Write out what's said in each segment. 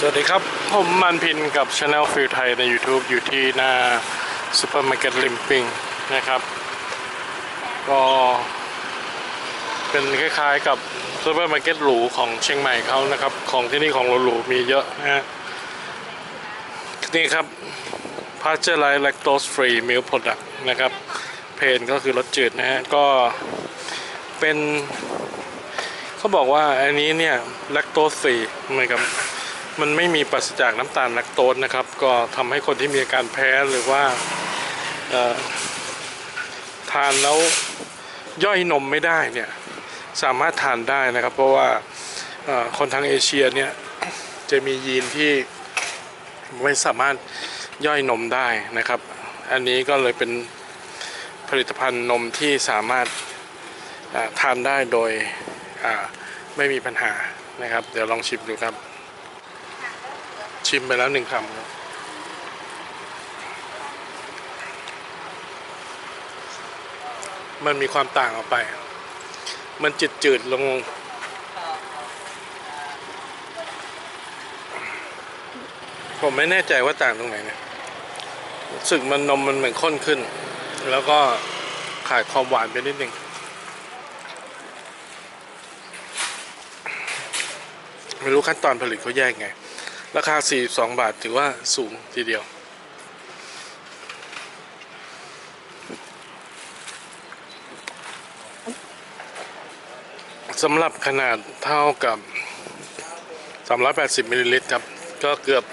สวัสดีครับ ผมมันพินกับช anel ฟิลไทยใน YouTube อยู่ที่หน้าซูเปอร์มาร์เก็ตลิมปิงนะครับ ก็เป็นคล้ายๆกับซูเปอร์มาร์เก็ตหรูของเชียงใหม่เขานะครับ ของที่นี่ของหรูๆมีเยอะนะฮะนี่ครับ p a s t u r e i z e lactose free milk product นะครับ เพนก็คือรสจืดนะฮะ ก็เป็น เขาบอกว่าอันนี้เนี่ยแลคโตสฟรีเหมือนกับ มันไม่มีปราศจากน้ำตาลแลคโตสนะครับ ก็ทำให้คนที่มีอาการแพ้หรือว่าทานแล้วย่อยนมไม่ได้เนี่ยสามารถทานได้นะครับ เพราะว่าคนทางเอเชียเนี่ยจะมียีนที่ไม่สามารถย่อยนมได้นะครับ อันนี้ก็เลยเป็นผลิตภัณฑ์นมที่สามารถทานได้โดยไม่มีปัญหานะครับ เดี๋ยวลองชิมดูครับ ชิมไปแล้วหนึ่งคำครับมันมีความต่างออกไป มันจืดจืดๆลง ผมไม่แน่ใจว่าต่างตรงไหนเนี่ยรู้สึกมันนมมันเหมือนข้นขึ้น แล้วก็ขาดความหวานไปนิดนึง ไม่รู้ขั้นตอนผลิตเขาแยกไง ราคา 42 บาทถือว่าสูงทีเดียว สำหรับขนาดเท่ากับ 380มิลลิลิตรครับ ก็เกือบ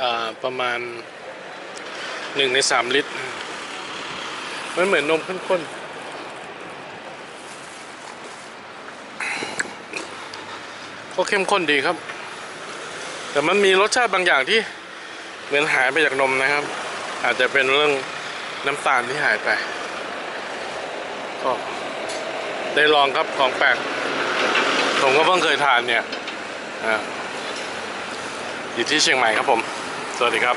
อประมาณ 1 ใน 3 ลิตร มันเหมือนนมข้นๆก็เข้มข้นดีครับ แต่มันมีรสชาติบางอย่างที่เหมือนหายไปจากนมนะครับ อาจจะเป็นเรื่องน้ำตาลที่หายไปก็ได้ลองครับของแปลกผมก็เพิ่งเคยทานเนี่ยออยู่ที่เชียงใหม่ครับผม สวัสดีครับ